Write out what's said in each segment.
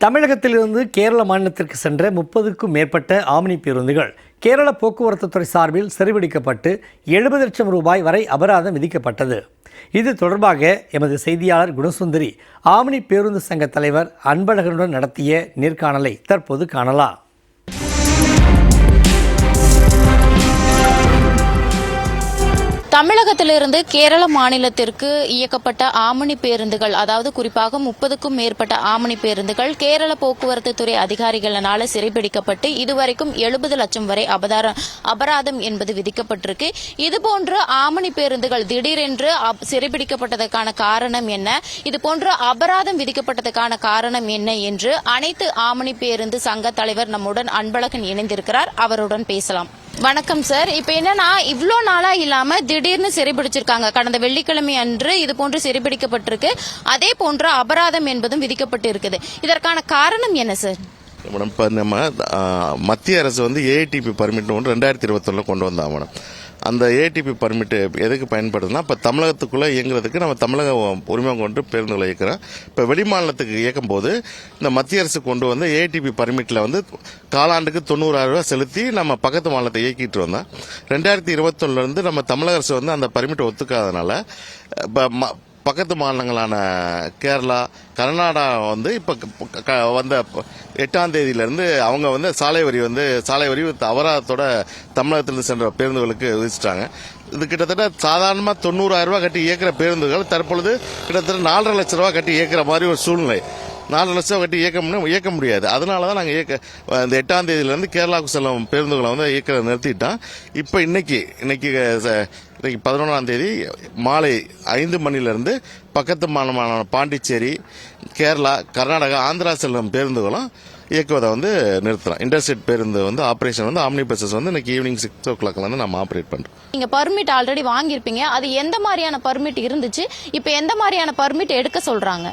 தமிழகத்திலிருந்து கேரள மாநிலத்திற்கு சென்ற முப்பதுக்கும் மேற்பட்ட ஆம்னி பேருந்துகள் கேரள போக்குவரத்து துறை சார்பில் சிறைபிடிக்கப்பட்டு எழுபது லட்சம் ரூபாய் வரை அபராதம் விதிக்கப்பட்டது. இது தொடர்பாக எமது செய்தியாளர் குணசுந்தரி ஆம்னி பேருந்து சங்க தலைவர் அன்பழகனுடன் நடத்திய நேர்காணலை தற்போது காணலாம். தமிழகத்திலிருந்து கேரள மாநிலத்திற்கு இயக்கப்பட்ட ஆமணி பேருந்துகள் அதாவது குறிப்பாக முப்பதுக்கும் மேற்பட்ட ஆமணி பேருந்துகள் கேரள போக்குவரத்து துறை அதிகாரிகளினால சிறைபிடிக்கப்பட்டு இதுவரைக்கும் எழுபது லட்சம் வரை அபதாரம் அபராதம் என்பது விதிக்கப்பட்டிருக்கு. இதுபோன்று ஆமணி பேருந்துகள் திடீரென்று அப்- சிறைபிடிக்கப்பட்டதற்கான காரணம் என்ன? இதுபோன்று அபராதம் விதிக்கப்பட்டதற்கான காரணம் என்ன என்று அனைத்து ஆமணி பேருந்து சங்க தலைவர் நம்முடன் அன்பழகன் இணைந்திருக்கிறார். அவருடன் பேசலாம். வணக்கம் சார் இப்ப என்னன்னா இவ்வளோ நாளா இல்லாம திடீர்னு சிறைபிடிச்சிருக்காங்க கடந்த வெள்ளிக்கிழமை அன்று இது போன்று சிறைபிடிக்கப்பட்டிருக்கு அதே போன்ற அபராதம் என்பதும் விதிக்கப்பட்டு இருக்குது இதற்கான காரணம் என்ன சார் மேடம் இப்போ நம்ம மத்திய அரசு வந்து ஏஐடிபி பர்மிட் ஒன்று ரெண்டாயிரத்தி இருபத்தொன்னில் கொண்டு வந்தாங்க மேடம் அந்த ஏடிபி பர்மிட் எதுக்கு பயன்படுதுன்னா இப்போ தமிழகத்துக்குள்ளே இயங்குறதுக்கு நம்ம தமிழக உரிமை கொண்டு பேருந்துகளை இயக்கிறோம். இப்போ வெளிமாநிலத்துக்கு இயக்கும் போது இந்த மத்திய அரசு கொண்டு வந்து ஏடிபி பர்மிட்டில் வந்து காலாண்டுக்கு தொண்ணூறாயிரம் ரூபா செலுத்தி நம்ம பக்கத்து மாநிலத்தை இயக்கிட்டு வந்தோம். ரெண்டாயிரத்தி இருபத்தொன்னுலேருந்து நம்ம தமிழக அரசு வந்து அந்த பர்மிட்டை ஒத்துக்காதனால இப்போ ம- பக்கத்து மாநிலங்களான கேரளா கர்நாடகா வந்து இப்போ வந்த எட்டாம் தேதியிலேருந்து அவங்க வந்து சாலை வரி வந்து சாலை வரி with அபராதத்தோட தமிழகத்திலிருந்து சென்ற பேருந்துகளுக்கு விதிச்சிட்டாங்க. இது கிட்டத்தட்ட சாதாரணமாக தொண்ணூறாயிரம் ரூபா கட்டி இயக்கிற பேருந்துகள் தற்பொழுது கிட்டத்தட்ட நாலரை லட்ச ரூபா கட்டி இயக்கிற மாதிரி ஒரு சூழ்நிலை. நாலு லட்சம் கட்டி இயக்க முடியும் இயக்க முடியாது. அதனால தான் நாங்கள் இயக்க இந்த எட்டாம் தேதியிலேருந்து கேரளாவுக்கு செல்லும் பேருந்துகளை வந்து இயக்க நிறுத்திட்டோம். இப்போ இன்னைக்கு இன்னைக்கு இன்றைக்கி பதினொன்றாம் தேதி மாலை ஐந்து மணிலிருந்து பக்கத்து மாநிலமான பாண்டிச்சேரி கேரளா கர்நாடகா ஆந்திரா செல்லும் பேருந்துகளும் இயக்குவதை வந்து நிறுத்துறோம். இன்டர்ஸ்டேட் பேருந்து வந்து ஆப்ரேஷன் வந்து ஆம்னி பஸ்ஸஸ் வந்து இன்னைக்கு ஈவினிங் சிக்ஸ் ஓ கிளாக்லேருந்து நம்ம ஆப்ரேட் பண்ணுறோம் நீங்க பர்மிட் ஆல்ரெடி வாங்கியிருப்பீங்க. அது எந்த மாதிரியான பர்மிட் இருந்துச்சு? இப்போ எந்த மாதிரியான பர்மிட் எடுக்க சொல்றாங்க?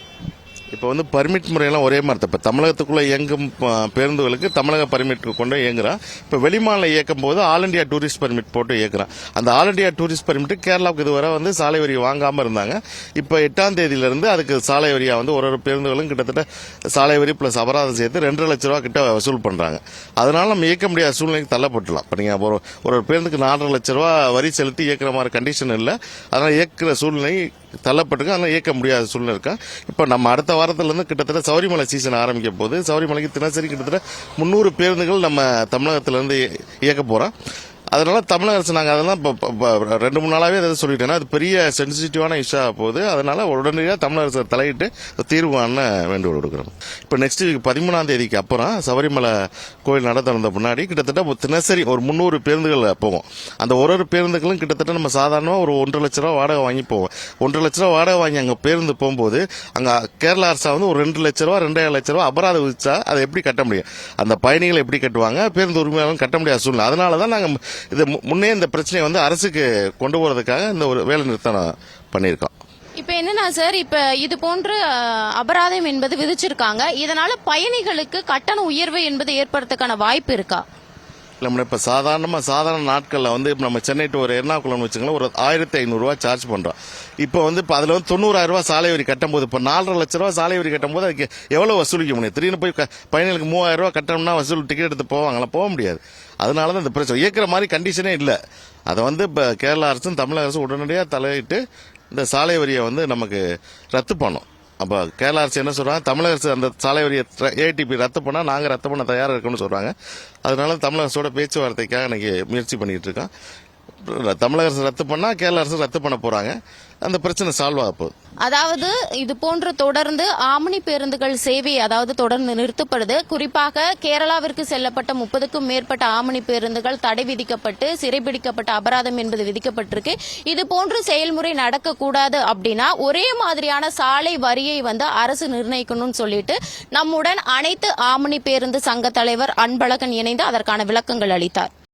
இப்போ வந்து பர்மிட் முறையெல்லாம் ஒரே மாதிரி தான். இப்போ தமிழகத்துக்குள்ளே இயங்கும் பேருந்துகளுக்கு தமிழக பர்மிட் கொண்டு இயங்குறான். இப்போ வெளிமாநில இயக்கும் போது ஆல் இண்டியா டூரிஸ்ட் பர்மிட் போட்டு இயக்குறான். அந்த ஆல் இண்டியா டூரிஸ்ட் பர்மிட் கேரளாவுக்கு இதுவரை வந்து சாலை வரி வாங்காமல் இருந்தாங்க. இப்போ எட்டாம் தேதியிலிருந்து அதுக்கு சாலை வரியாக வந்து ஒரு ஒரு பேருந்துகளும் கிட்டத்தட்ட சாலை வரி ப்ளஸ் அபராதம் சேர்த்து ரெண்டரை லட்ச ரூபா கிட்ட வசூல் பண்ணுறாங்க அதனால நம்ம இயக்க முடியாத சூழ்நிலைக்கு தள்ளப்பட்டுலாம் இப்போ நீங்கள் ஒரு ஒரு ஒரு பேருந்துக்கு நாலரை லட்ச ரூபா வரி செலுத்தி இயக்குற மாதிரி கண்டிஷன் இல்லை. அதனால் இயக்குற சூழ்நிலை தள்ளப்பட்டிருக்கு. அதனால் இயக்க முடியாத சூழ்நிலை இருக்கா? இப்போ நம்ம அடுத்த வாரத்திலேருந்து கிட்டத்தட்ட சௌரிமலை சீசன் ஆரம்பிக்க போது சௌரிமலைக்கு தினசரி கிட்டத்தட்ட முந்நூறு பேருந்துகள் நம்ம தமிழகத்திலேருந்து இயக்க போகிறோம் அதனால தமிழக அரசு நாங்கள் அதெல்லாம் இப்போ ரெண்டு மூணு நாளாகவே அதை சொல்லிட்டேன்னா அது பெரிய சென்சிட்டிவான இஷ்யூ போகுது. அதனால உடனடியாக தமிழக அரசு தலையிட்டு தீர்வு காண வேண்டுகோள் கொடுக்குறோம் இப்போ நெக்ஸ்ட் வீக் பதிமூணாம் தேதிக்கு அப்புறம் சபரிமலை கோயில் நட திறந்த முன்னாடி கிட்டத்தட்ட தினசரி ஒரு முந்நூறு பேருந்துகள் போவோம் அந்த ஒரு ஒரு பேருந்துகளும் கிட்டத்தட்ட நம்ம சாதாரணமாக ஒரு ஒன்றரை லட்ச ரூபா வாடகை வாங்கி போவோம் ஒன்றரை லட்ச ரூபா வாடகை வாங்கி அங்கே பேருந்து போகும்போது அங்கே கேரளா அரசா வந்து ஒரு ரெண்டு லட்ச ரூபா ரெண்டாயிரம் லட்ச ரூபா அபராதம் விதிச்சா அதை எப்படி கட்ட முடியும்? அந்த பயணிகளை எப்படி கட்டுவாங்க? பேருந்து உரிமையாளர்கள் கட்ட முடியாத சூழ்நிலை. அதனால தான் நாங்கள் இது மு- முன்னே இந்த பிரச்சனையை வந்து அரசுக்கு கொண்டு போகிறதுக்காக இந்த ஒரு வேலை நிறுத்தம் பண்ணியிருக்கோம். இப்ப என்னன்னா சார் இப்ப இது போன்று அபராதம் என்பது விதிச்சிருக்காங்க. இதனால பயணிகளுக்கு கட்டண உயர்வு என்பது ஏற்படுறதுக்கான வாய்ப்பு இருக்கா? கிலோமீட்டர் நம்ம இப்போ சாதாரணமாக சாதாரண நாட்களில் வந்து இப்போ நம்ம சென்னை டு ஒரு எர்ணாகுளம் வச்சுக்கலாம் ஒரு ஆயிரத்தி ஐநூறுரூவா சார்ஜ் பண்ணுறோம் இப்போ வந்து இப்போ அதில் வந்து தொண்ணூறாயிரரூவா சாலை வரி கட்டும்போது இப்போ நாலரை லட்ச ரூபா சாலை வரி கட்டும்போது அதுக்கு எவ்வளோ வசூலிக்க முடியும்? திடீர்னு போய் பயணிகளுக்கு மூவாயிரம் கட்டணும்னா வசூல் டிக்கெட் எடுத்து போவாங்களா போக முடியாது. அதனால தான் இந்த பிரச்சனை. இயக்கிற மாதிரி கண்டிஷனே இல்லை. அதை வந்து இப்போ கேரளா அரசும் தமிழக அரசும் உடனடியாக தலையிட்டு இந்த சாலை வரியை வந்து நமக்கு ரத்து பண்ணும் அப்போ கேரள அரசு என்ன சொல்கிறாங்க தமிழக அரசு அந்த சாலை வரியை ஏடிபி ரத்து பண்ணா நாங்கள் ரத்து பண்ண தயாராக இருக்கோம்னு சொல்கிறாங்க அதனால தமிழக அரசோட பேச்சுவார்த்தைக்காக இன்னைக்கு முயற்சி பண்ணிகிட்டு இருக்கோம். தமிழக அரசு ரத்து பண்ணா கேரள அரசு ரத்து பண்ண போறாங்க. அந்த பிரச்சனை சால்வ் ஆக போகுது. அதாவது இது போன்று தொடர்ந்து ஆம்னி பேருந்துகள் சேவை அதாவது தொடர்ந்து நிறுத்தப்படுது. குறிப்பாக கேரளாவிற்கு செல்லப்பட்ட முப்பதுக்கும் மேற்பட்ட ஆம்னி பேருந்துகள் தடை விதிக்கப்பட்டு சிறைபிடிக்கப்பட்ட அபராதம் என்பது விதிக்கப்பட்டிருக்கு. இது போன்று செயல்முறை நடக்கக்கூடாது அப்படின்னா ஒரே மாதிரியான சாலை வரியை வந்து அரசு நிர்ணயிக்கணும்னு சொல்லிட்டு நம்முடன் அனைத்து ஆம்னி பேருந்து சங்க தலைவர் அன்பழகன் இணைந்து அதற்கான விளக்கங்கள் அளித்தார்.